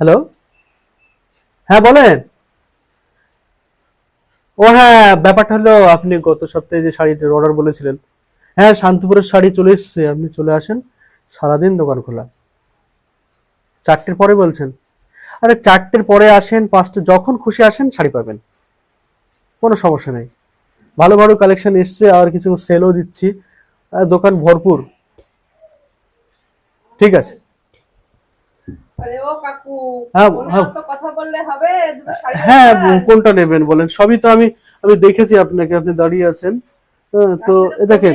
Hello হ্যাঁ বলেন। ও হ্যাঁ ব্যাপারটা হলো আপনি গত সপ্তাহে যে শাড়িটার অর্ডার বলেছিলেন। হ্যাঁ শান্তিপুরের শাড়ি চলে এসছে, আপনি চলে আসেন। সারাদিন দোকান খোলা। চারটের পরে বলছেন। আরে, চারটের পরে আসেন, পাঁচটা, যখন খুশি আসেন, শাড়ি পাবেন। কোনো সমস্যা নেই। ভালো ভালো কালেকশন এসছে, আর কিছু সেলও দিচ্ছি। দোকান ভরপুর। ঠিক আছে। হ্যাঁ, হ্যাঁ। শাড়ি হ্যাঁ কোনটা নেবেন বলেন? সবই তো আমি আমি দেখেছি আপনাকে আপনি দাঁড়িয়ে আছেন। হ্যাঁ, তো দেখেন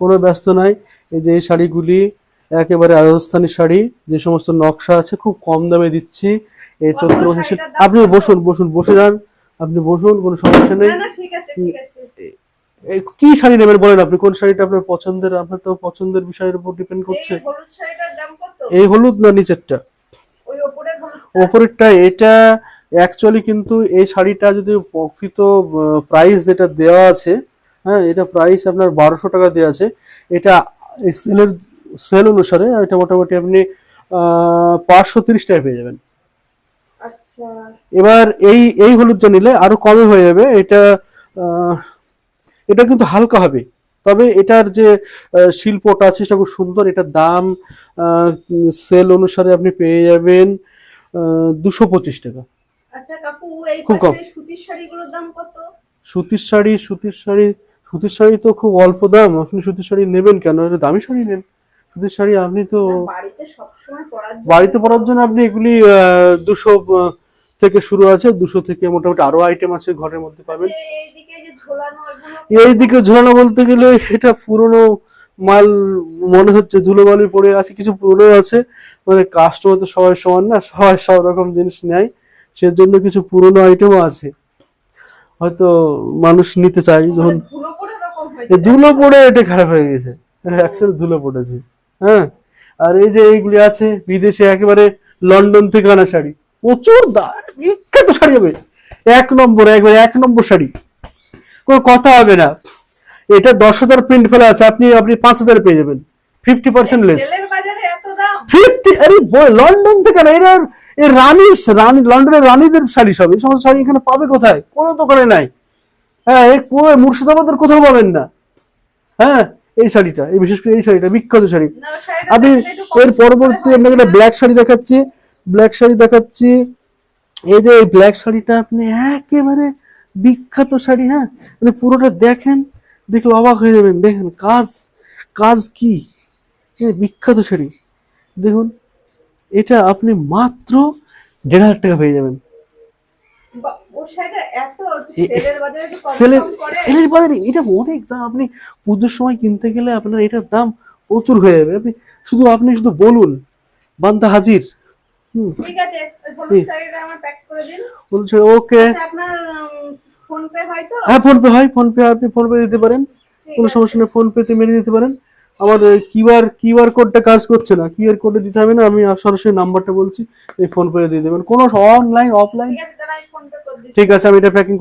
কোনো ব্যস্ত নাই। এই যে এই শাড়িগুলি একেবারে রাজস্থানী শাড়ি যে সমস্ত নকশা আছে খুব কম দামে দিচ্ছি। এই চৈত্র মাসে আপনি বসুন বসুন বসে যান। আপনি বসুন কোনো সমস্যা নেই। কি শাড়ি নেবেন বলেন আপনি? কোন শাড়িটা আপনার পছন্দের? আপনার তো পছন্দের বিষয়ের উপর ডিপেন্ড করছে। এই হলুদ না নিচেরটা? ওপরেরটা এটা অ্যাকচুয়ালি কিন্তু এই শাড়িটা যদি প্রকৃত প্রাইস যেটা দেওয়া আছে হ্যাঁ এটা প্রাইস আপনার বারোশো টাকা দেওয়া আছে এটা সেলের সেল অনুসারে এটা মোটামুটি আপনি পাঁচশো তিরিশ টাকা পেয়ে যাবেন। আচ্ছা। এবার এই এই হলুদটা নিলে আরও কমে হয়ে যাবে এটা এটা কিন্তু হালকা হবে। তবে এটার যে শিল্পটা আছে সেটা খুব সুন্দর। এটার দাম সেল অনুসারে আপনি পেয়ে যাবেন দুশো পঁচিশ টাকা। আচ্ছা খুব কম। সুতির শাড়ি সুতির শাড়ি সুতির শাড়ি তো খুব অল্প দাম। আপনি সুতির শাড়ি নেবেন কেন? এটা দামি শাড়ি নেন। সুতির শাড়ি আপনি তো বাড়িতে পরার জন্য আপনি এগুলি দুশো থেকে শুরু আছে দুশো থেকে মোটামুটি আরও আইটেম আছে ঘরের মধ্যে পাবেন। যে এইদিকে ঝোলানো বলতে গেলে এটা পুরনো মাল মনে হচ্ছে ধুলোবালি পড়ে আছে কিছু পুরনো আছে। মানে কাস্টমার তো সবাই সমান না সবাই সব রকম জিনিস নেয়। সেজন্য কিছু পুরনো আইটেমও আছে। হয়তো মানুষ নিতে চায় যখন মানে ধুলো পড়ে এই ধুলো পড়ে এটা খারাপ হয়ে গেছে। অ্যাকচুয়ালি ধুলো পড়েছে। হ্যাঁ? আর এই যে এইগুলি আছে বিদেশে একেবারে লন্ডন থেকে আনা শাড়ি। প্রচুর বিখ্যাত শাড়ি হবে। এক নম্বর একবার এক নম্বর শাড়ি। কোনো কথা হবে না। এটা দশ হাজার প্রিন্ট ফেলা আছে আপনি আপনি পাঁচ হাজার পেয়ে যাবেন। ফিফটি পার্সেন্ট লেস ফিফটি আরে লন্ডন থেকে না এরা এর রানী রানী লন্ডনের রানীদের শাড়ি সব। এই সমস্ত শাড়ি এখানে পাবে কোথায়? কোনো দোকানে নাই। হ্যাঁ মুর্শিদাবাদের কোথাও পাবেন না। হ্যাঁ এই শাড়িটা এই বিশেষ করে এই শাড়িটা বিখ্যাত শাড়ি। আপনি এর পরবর্তী আপনাকে একটা ব্ল্যাক শাড়ি দেখাচ্ছি। ব্ল্যাক শাড়ি দেখাচ্ছি। এই যে এই ব্ল্যাক শাড়িটা আপনি একেবারে বিখ্যাত শাড়ি হ্যাঁ? মানে পুরোটা দেখেন দেখলে অবাক হয়ে যাবেন। দেখেন কাজ কাজ কি? হ্যাঁ বিখ্যাত শাড়ি। দেখুন এটা আপনি মাত্র দেড় হাজার টাকা পেয়ে যাবেন। সেলের বাজারে এটা অনেক দাম। আপনি পুজোর সময় কিনতে গেলে আপনার এটার দাম প্রচুর হয়ে যাবে। আপনি শুধু আপনি শুধু বলুন বান্দা হাজির। ঠিক আছে ওই হলুদ। শাড়িটা আমার প্যাক করে দিন। বলছে ওকে। আচ্ছা আপনার ফোন পে হয় তো? হ্যাঁ ফোন পে হয় ফোন পে আপনি ফোন পে দিতে পারেন। কোনো সমস্যা নেই ফোন পেতে মেরে দিতে পারেন। আমার কিউআর কিউআর কোডটা কাজ করছে না। কিউআর কোডে দিতে হবে না আমি সরাসরি নাম্বারটা বলছি এই ফোন পে দিয়ে দেবেন। কোনো অনলাইন অফলাইন ঠিক আছে আমি এটা প্যাকিং